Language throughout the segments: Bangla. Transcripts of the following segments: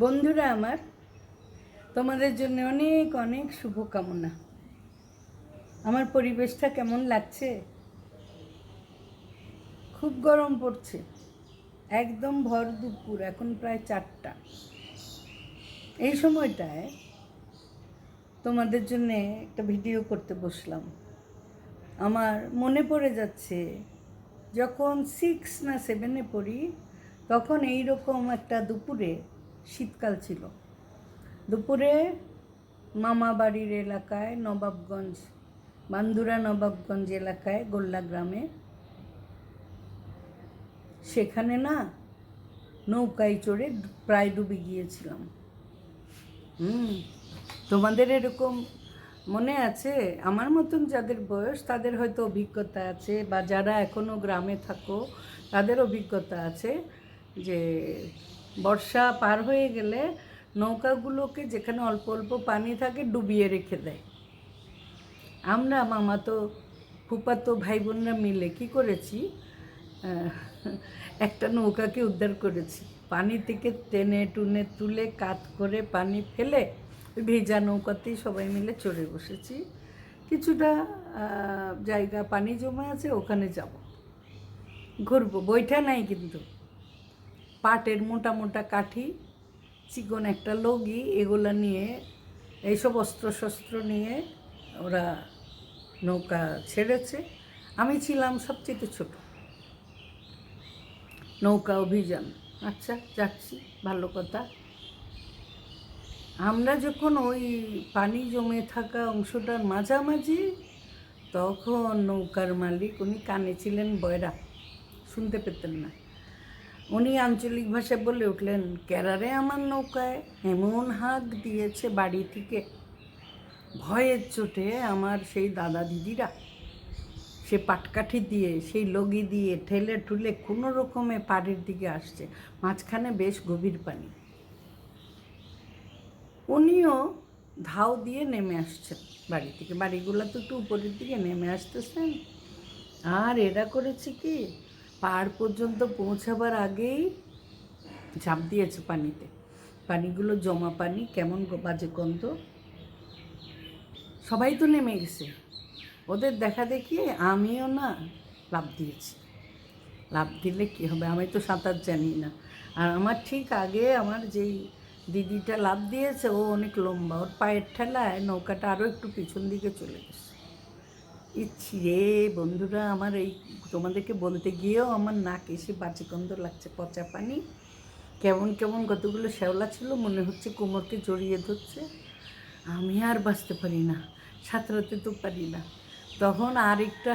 বন্ধুরা আমার, তোমাদের জন্য অনেক অনেক শুভকামনা। আমার পরিবেশটা কেমন লাগছে? খুব গরম পড়ছে। একদম ভর দুপুর, এখন প্রায় চারটা। এই সময়টায় তোমাদের জন্য একটা ভিডিও করতে বসলাম। আমার মনে পড়ে যাচ্ছে, যখন সিক্স না সেভেনে পড়ি, তখন এই রকম একটা দুপুরে শীতকাল ছিল। দুপুরে মামা বাড়ির এলাকায় নবাবগঞ্জ, বান্দুরা নবাবগঞ্জ এলাকায় গোল্লা গ্রামে। সেখানে না নৌকায় চড়ে প্রায় ডুবে গিয়েছিলাম। হুম, তোমাদের এরকম মনে আছে? আমার মতন যাদের বয়স, তাদের হয়তো অভিজ্ঞতা আছে, বা যারা এখনও গ্রামে থাকো, তাদের অভিজ্ঞতা আছে যে বর্ষা পার হয়ে গেলে নৌকাগুলোকে যেখানে অল্প অল্প পানি থাকে ডুবিয়ে রেখে দেয়। আমরা মামা তো ফুপাতো ভাই বোনরা মিলে কি করেছি? একটা নৌকাকে উদ্ধার করেছি। পানি থেকে টেনে টুনে তুলে কাত করে পানি ফেলে ভেজা নৌকাতেই সবাই মিলে চড়ে বসেছি। কিছুটা জায়গা পানি জমে আছে, ওখানে যাব। ঘুরবো বইটা নাই কিন্তু। পাটের মোটা মোটা কাঠি, চিকন একটা লগি এগুলো নিয়ে, এইসব অস্ত্র শস্ত্র নিয়ে ওরা নৌকা ছেড়েছে। আমি ছিলাম সবচেয়ে ছোট। নৌকা অভিযান। আচ্ছা যাচ্ছি, ভালো কথা। আমরা যখন ওই পানি জমে থাকা অংশটার মাঝামাঝি, তখন নৌকার মালিক উনি কানে ছিলেন বয়রা, শুনতে পেতেন না। উনি আঞ্চলিক ভাষায় বলে উঠলেন, কেরারে আমার নৌকায় এমন হাঁক দিয়েছে বাড়ি থেকে ভয়ের চোটে আমার সেই দাদা দিদিরা। সে পাটকাঠি দিয়ে, সেই লগি দিয়ে, ঠেলে ঠুলে কোনো রকমে পাড়ের দিকে আসছে, মাঝখানে বেশ গভীর পানি। উনিও ধাও দিয়ে নেমে আসছেন বাড়ি থেকে। বাড়িগুলো তো একটু উপরের দিকে নেমে আসতেছেন আর এরা করেছে কি পাড় পর্যন্ত পৌঁছাবার আগেই ঝাঁপ দিয়েছে পানিতে। পানিগুলো জমা পানি, কেমন বাজে গন্ধ। সবাই তো নেমে গেছে। ওদের দেখা দেখি আমিও না লাভ দিয়েছি। লাভ দিলে কী হবে? আমি তো সাঁতার জানি না। আর আমার ঠিক আগে আমার যেই দিদিটা লাভ দিয়েছে, ও অনেক লম্বা। ওর পায়ের ঠেলায় নৌকাটা আরও একটু পিছন দিকে চলে গেছে। ইচ্ছি রে বন্ধুরা, আমার এই তোমাদেরকে বলতে গিয়েও আমার নাক এসে বাজে গন্ধ লাগছে, পচা পানি। কেমন কেমন কতগুলো শ্যাওলা ছিল, মনে হচ্ছে কোমরকে জড়িয়ে ধরছে। আমি আর বাঁচতে পারি না, সাঁতরাতে তো পারি না। তখন আরেকটা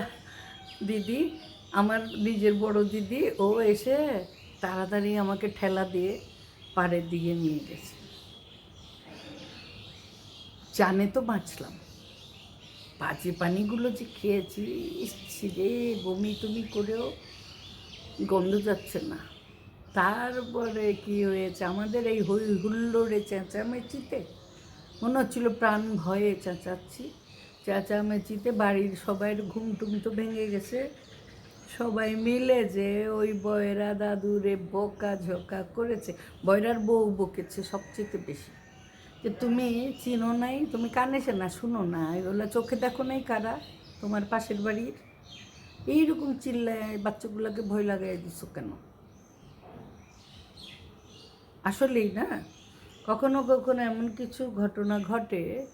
দিদি, আমার নিজের বড় দিদি, ও এসে তাড়াতাড়ি আমাকে ঠেলা দিয়ে পাড়ের দিকে নিয়ে গেছে। জানে তো বাঁচলাম। বাজে পানিগুলো যে খেয়েছি রে, বমি টমি করেও গন্ধ যাচ্ছে না। তারপরে কি হয়েছে? আমাদের এই হই হুল্লোড়ে চেঁচামেচিতে মনে হচ্ছিল প্রাণ ভয়ে চেঁচাচ্ছি। চেঁচামেচিতে বাড়ির সবাইয়ের ঘুম টুম তো ভেঙে গেছে। সবাই মিলে যে ওই বয়রা দাদুরে বোকা ঝোকা করেছে। বয়রার বউ বকেছে সবচেয়ে বেশি। যে তুমি চিনো নাই, তুমি কানে সে না শুনো না। এগুলো চোখে দেখো নাই কারা? তোমার পাশের বাড়ির? এইরকম চিল্লায় বাচ্চাগুলোকে ভয় লাগাই দিছো কেন? আসলেই না? কখনো কখনো এমন কিছু ঘটনা ঘটে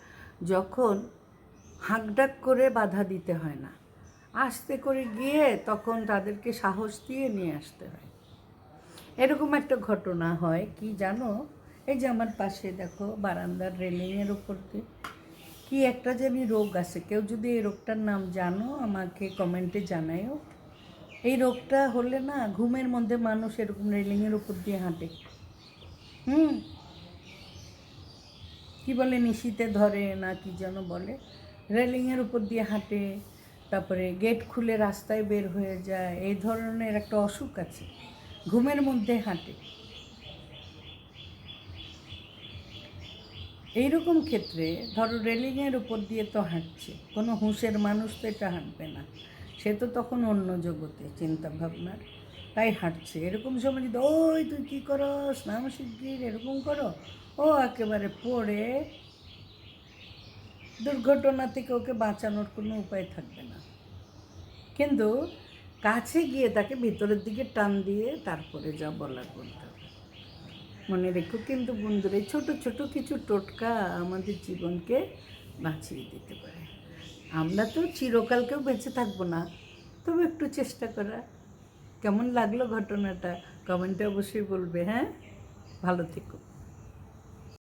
যখন হাঁকডাক করে বাধা দিতে হয় না। আস্তে করে গিয়ে তখন তাদেরকে সাহস দিয়ে নিয়ে আসতে হয়। এরকম একটা ঘটনা হয়, কি জানো? এই যে আমার পাশে দেখো বারান্দার রেলিংয়ের ওপর দিয়ে কি একটা জানি রোগ আছে। কেউ যদি এই রোগটার নাম জানো, আমাকে কমেন্টে জানায়ও। এই রোগটা হলে না ঘুমের মধ্যে মানুষ এরকম রেলিংয়ের উপর দিয়ে হাঁটে। হুম? কি বলে, নিশিতে ধরে না কি যেন বলে। রেলিংয়ের উপর দিয়ে হাঁটে, তারপরে গেট খুলে রাস্তায় বের হয়ে যায়। এই ধরনের একটা অসুখ আছে। ঘুমের মধ্যে হাঁটে। এইরকম ক্ষেত্রে ধরো রেলিংয়ের উপর দিয়ে তো হাঁটছে, কোনো হুঁশের মানুষ তো এটা হাঁটবে না। সে তো তখন অন্য জগতে চিন্তা ভাবনার তাই হাঁটছে। এরকম সময় যদি, ওই তুই কী করস? স্নান শিগগির, এরকম করো। ও একেবারে পড়ে, দুর্ঘটনা থেকে ওকে বাঁচানোর কোনো উপায় থাকবে না। কিন্তু কাছে গিয়ে তাকে ভিতরের দিকে টান দিয়ে তারপরে যা বলার হবে। মনে রেখো, কিন্তু বন্ধুরা ছোটো ছোটো কিছু টোটকা আমাদের জীবনকে বাঁচিয়ে দিতে পারে। আমরা তো চিরকালকেও বেঁচে থাকব না, তবে একটু চেষ্টা করা। কেমন লাগল ঘটনাটা? কমেন্টে অবশ্যই বলবে হ্যাঁ? ভালো থেকো।